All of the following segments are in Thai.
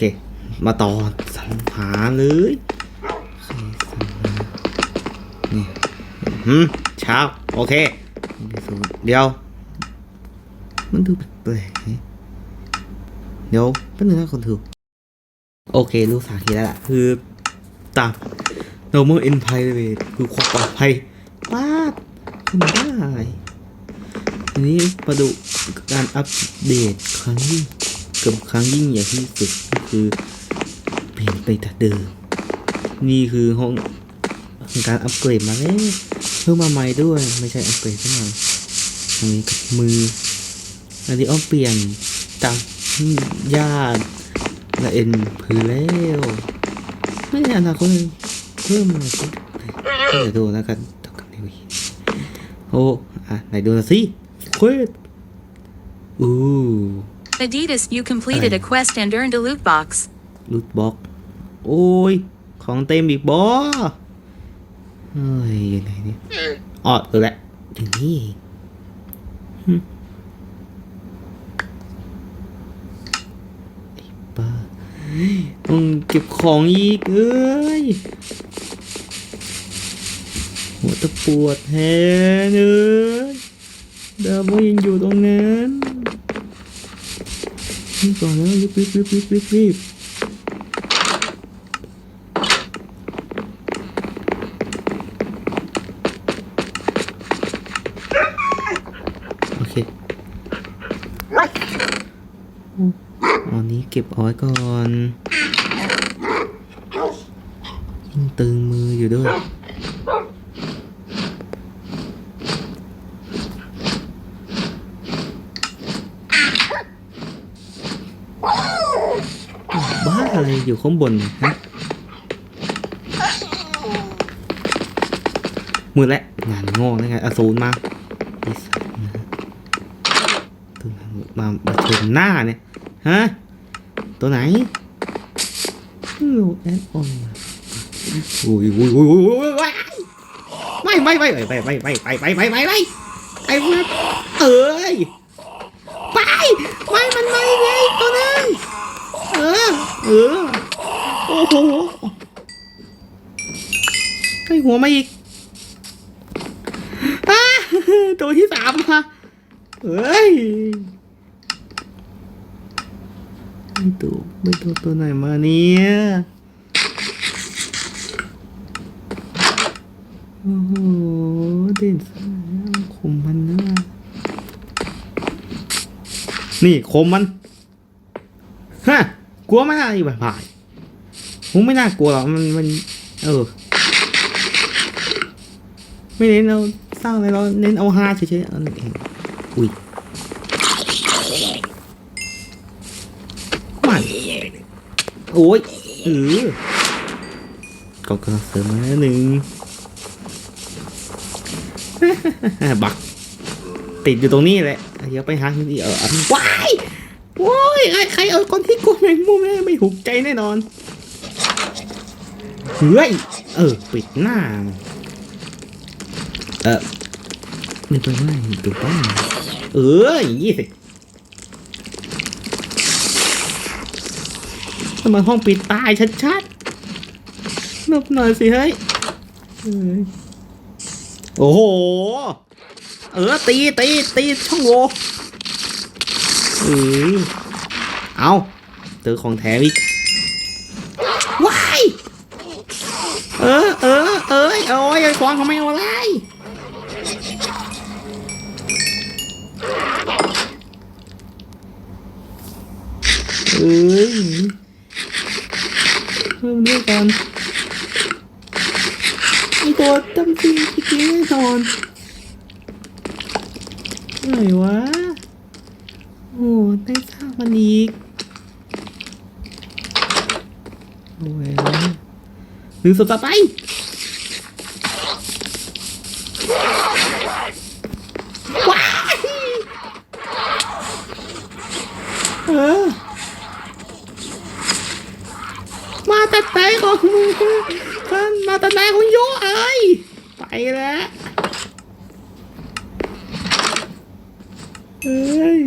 เค มาต่อสังหาเลยนี่หืมเช้า โอเค เดี๋ยว มันดูแปลกๆนี่เดี๋ยวแป๊บนึงคนถูกโอเค รู้สาเหตุแล้วล่ะ คือตาม normal in private คือความปลอดภัยป้าบทำได้ทีนี้มาดูการอัปเดตครั้งยิ่ กับครั้งยิ่งใหญ่ที่สุดก็คือเปลี่ยนไปจากเดิมนี่คือห้องการอัปเกรดมาแล้วเพิ่มมาใหม่ด้วยไม่ใช่อัปเกรดซะหน่อยอันนี้กับมืออันนี้อ้อมเปลี่ยนตามญาติและเอ็นพื้นแล้วไม่ในอนาคตเพิ่มอะไรก็เดี๋ยวดูแล้วกันต่อกับในวีโอ้อะไหนดูสิเควสอู้ Adidas, you completed a quest and earned a loot box. ลูดบ็อกโอ้ย ของเต็มอีกบอเฮ้ยอยู่ไหนเนี่ยอ๋อเออแหละอยู่นี่เองหึไอ้บ้าต้องเก็บของอีก เอ้ยหัวตะปวดแฮนเอ้ยดาโมยังอยู่ตรงนั้น นี่ก่อนแล้วรีบรีบรีบรีบรีบรีบโอเคอันนี้เก็บเอาไว้ก่อนยังตึงมืออยู่ด้วย บ้า อะไรอยู่ข้างบนเนี่ยฮะมือและงานง่ได้ไงอสูรมาไอ้สัตว์นะตัวมามามาชนหน้าเนี่ยฮะตัวไหนโลแอดออนโอ้ยโอ้ยโอ้ยโอ้ยโอ้ยไม่ไม่ไม่ไม่ไม่ไม่ไม่ไม่ไม่ไม่ไม่ไม่ไอ้พวกเอ้ยไปไม่มันไม่ไงตัวนั้น เออเออโอ้โหใกล้หัวมาอีกอ้าตัวที่สามค่ะเฮ้ยไม่ตัวไม่ตัวตัวไหนมาเนี่ยโอ้โหเด่นสายคมมันนะนี่คมมันฮะ กลัวไหมล่ะไอ้บ่ายผมไม่น่ากลัวหรอกมันมัน เออ ไม่เน้นเราสร้างอะไรเราเน้นเอาฮาเฉยๆเอาเองอุ้ยไม่โอ้ยเออก็กระเสริมมาแล้วหนึ่งบักติดอยู่ตรงนี้แหละ เดี๋ยวไปหาที่เออว้าย โว้ยใครเอาคนที่กลัวแมงมุมเนี่ยไม่ถูกใจแน่นอนเฮ้ยเออปิดหน้า เออไม่ไปว่าถูกต้องเออยี่สิทำไมห้องปิดตายชัดๆหลบหน่อยสิเฮ้ยเอ้ยโอ้โห เออตีตีตีช่องโหว่ เออเอาเจอของแถมอีกว้ายเออเออเอ้ยโอ้ยไอ้ควางเขาไม่เอาอะไรเอ้ยเพิ่มด้วยกันไอตัวจำจริงจริงแน่นอนไหนวะ โอ้ได้สร้างมันอีกโอ้ยหนึ่งสุดต่อไปว้ายเออมาแต่ไหนของมึงท่านมาแต่ไหนของโยเอ้ยไปแล้วเฮ้ย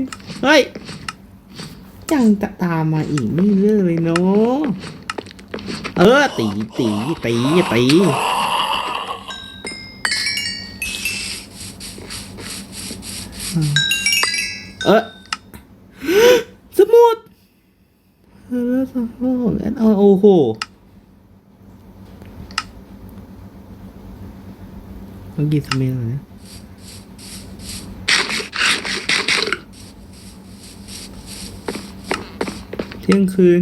เฮ้ย ยังจะตามมาอีกไม่เลิกเลยเนาะเออตีตีตีตีเออสมุดเออสมุดงั้นเอาโอ้โหต้องกินสมิลนะ เที่ยงคืน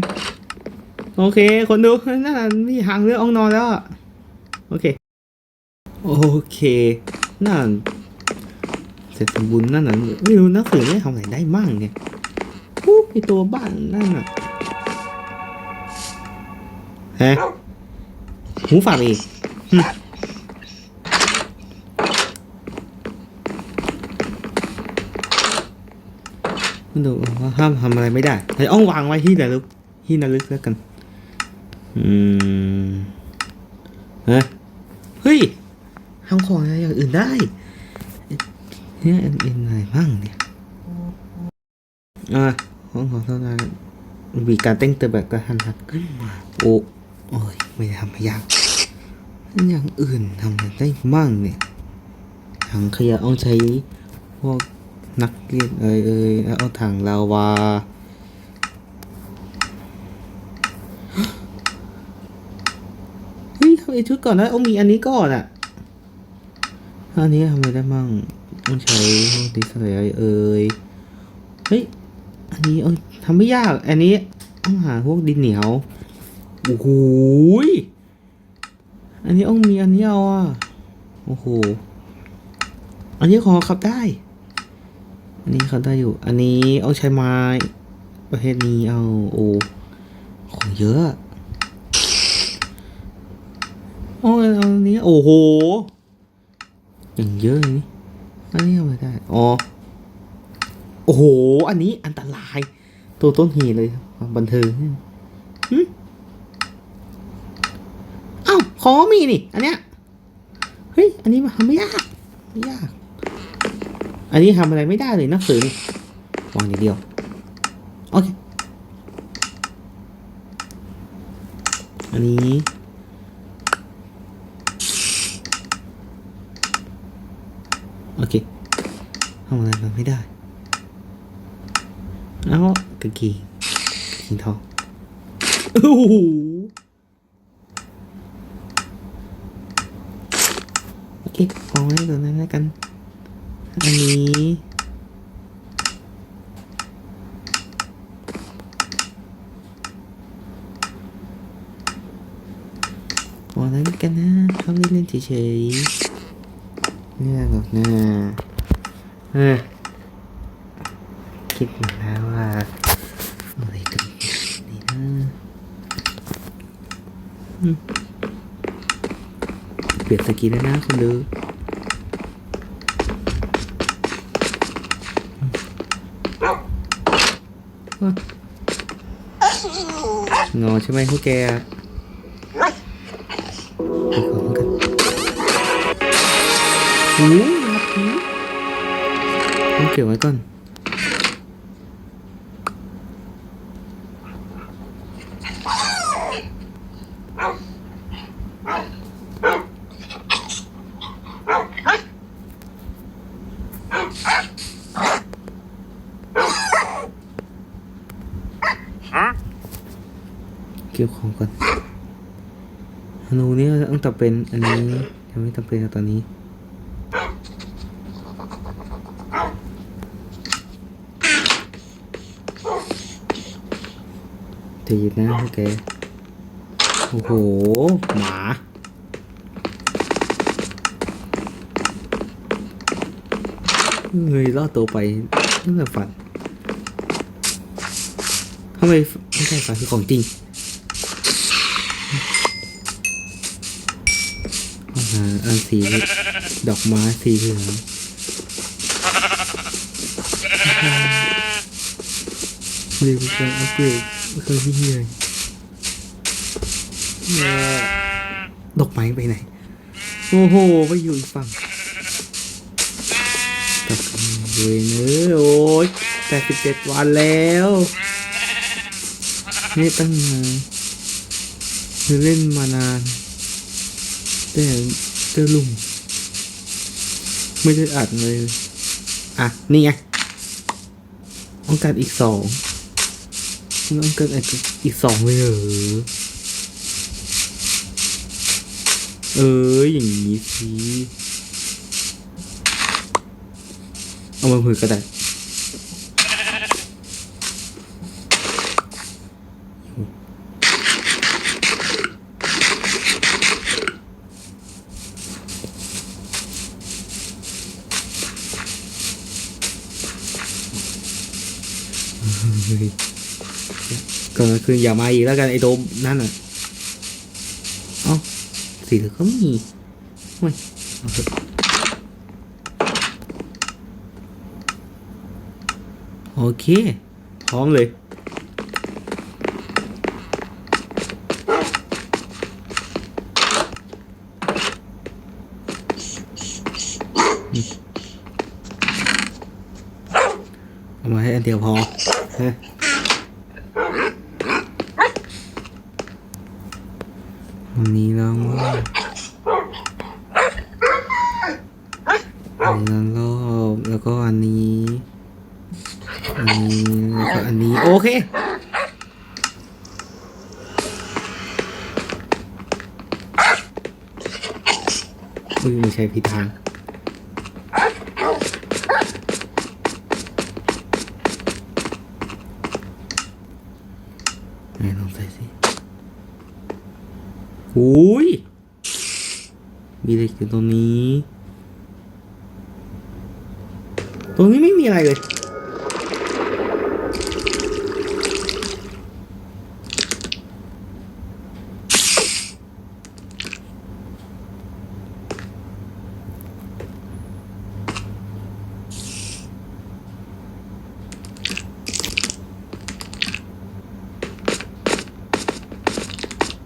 โอเค คนดูน่ามีหางเรื่องอ้องนอนแล้วอะโอเค โอเคน่าเสร็จสมบูรณ์นั่นน่ะไม่รู้นักสือไม่ทำอะไรได้มั่งเนี่ยปุ๊บไอตัวบ้านนั่นน่ะฮะหูฝาดอีก มันดูว่าห้ามทำอะไรไม่ได้ไอ้อ้องวางไว้ที่ระลึกที่ระลึกแล้วกัน อืมฮะเฮ้ยทำของอะไรอย่างอื่นได้เนี่ยอันอื่นอะไรบ้างเนี่ยอ่าห้องของเท่านั้นมีการเต้นเตือนแบบกระทันหันขึ้นมาโอ้โอ้ยไม่ได้ทำให้ยากอย่างอื่นทำอะไรได้บ้างเนี่ยถังขยะต้องใช้พวก นักเรียนเอ่ยเอ่ยเอาถังลาวาเฮ้ยทำไอชุดก่อนนะเอามีอันนี้ก่อนอะอันนี้ทำอะไรได้มั่งต้องใช้ห้องดิสเลย์เอ่ยเฮ้ยอันนี้เออทำไม่ยาก อันนี้ต้องหาพวกดินเหนียวโอ้โหยอันนี้ต้องมีอันนี้เอาอะโอ้โหอันนี้ของขับได้ นนี้ขับได้อยู่ อันนี้เอาใช้ไม้ ประเภทนี้เอาโอ้ของเยอะโอ้ยอันนี้โอ้โหอย่างเยอะเลยนี่อันนี้เอาไม่ได้อ๋อโอ้โห อันนี้อันตราย ตัวต้นเหตุเลยความบันเทิงเอ้าของมีนี่ อันเนี้ยเฮ้ย อันนี้มันทำไม่ยากไม่ยาก อันนี้ทำอะไรไม่ได้เลยหนักสือนี่วางอย่างเดียว โอเค อันนี้โอเคทำอะไรมันไม่ได้ เอากางเกงกางเกงทองโอ้โหโอเคพอาไว้ตัวนั้นแล้วกัน อันนี้พอาไว้แล้วกันนะทำเล่นๆเฉยๆไม่ยากหรอกนะเออคิดอยู่แล้วว่าอะไรกันนี่นะอืมเปลี่ยนสกินแล้วนะคุณดู งอใช่ไหมพวกแกไปของกันโอ้ยมาทีต้องเก็บไว้ก่อน เก็บของก่อนธนูนี่ต้องจำเป็นอันนี้ยังไม่จำเป็นกับตอนนี้ใจเย็นนะพวกแกโอ้โห หมาเฮ้ยรอตัวไปนั่นแหละฝันทำไมไม่ใช่ฝันคือของจริง อาหาอันสีดอกไม้สีเหลืองเรียกว่าอัปเกรดเครื่องที่เฮียดอกไม้ไปไหน โอ้โห ไปอยู่อีกฝั่งกับกันเลยเนอโอ้ยแปดสิบเจ็ดวันแล้วไม่ตั้งนานเล่นมานาน แต่เจอลุงไม่ได้อัดเลย อะ นี่ไงต้องการอีกสองต้องการอีกสองเลยเหรอเอออย่างนี้สิเอามาผือก็ได้ ก็คืออย่ามาอีกแล้วกันไอ้โดมนั่นอะเอ้าสีเหลืองก็มีเฮ้ยเอาเถอะโอเค พร้อมเลยเอามาให้อันเดียวพอ ฮะอันนี้แล้วอันนั้นรอบแล้วก็อันนี้อันนี้แล้วก็อันนี้โอเคอุ้ยไม่ใช่ผิดทาง ไหนลองใส่สิ อุ้ย มีเหล็กอยู่ตรงนี้ ตรงนี้ไม่มีอะไรเลย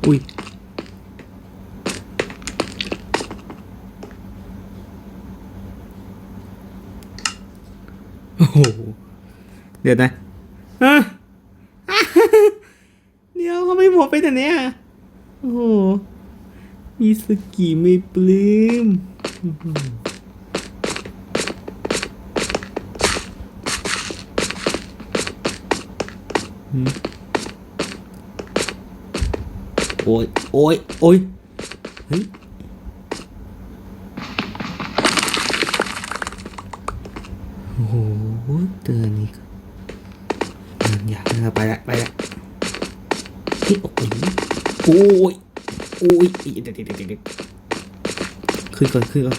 อุ้ย โอ้โหเดี๋ยวนะอะอะเดี๋ยวเขาไม่บอกไปแต่เนี้ยโอ้โหมีสกีไม่ปลื้มอื้อหือหืมโอ้ยโอ้ยโอ้ยเฮ้ย อ้โหเตือนอีกอยากไปละไปละเฮ้ยโอ้ยโอ้ยโอ้ยเดี๋ยวเดี๋ยวเดี๋ยวเดี๋ยวขึ้นก่อนขึ้นก่อน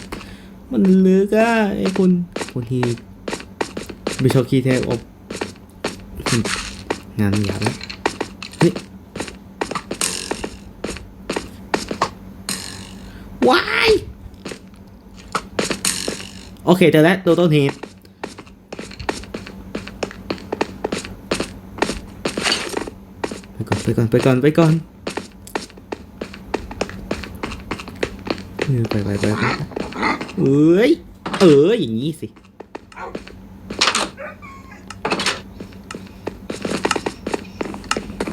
มันลึกอะไอ้คนคนที่ไม่ชอบขี้แทบอบงานหยาบแล้วเฮ้ยว้าย โอเคเจอแล้วตัวต้นเหตุ ไปก่อนไปก่อนไปก่อนไปไปไปไปเอ้ย เอออย่างนี้สิ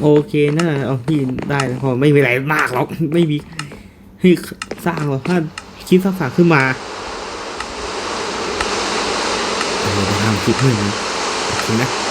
โอเคนะเอาพี่ได้แล้วพอไม่มีอะไรมากหรอกไม่มีให้สร้างหรอกถ้าคิดสร้างสรรค์ขึ้นมาเดี๋ยวจะทำคลิปให้นะโอเคนะ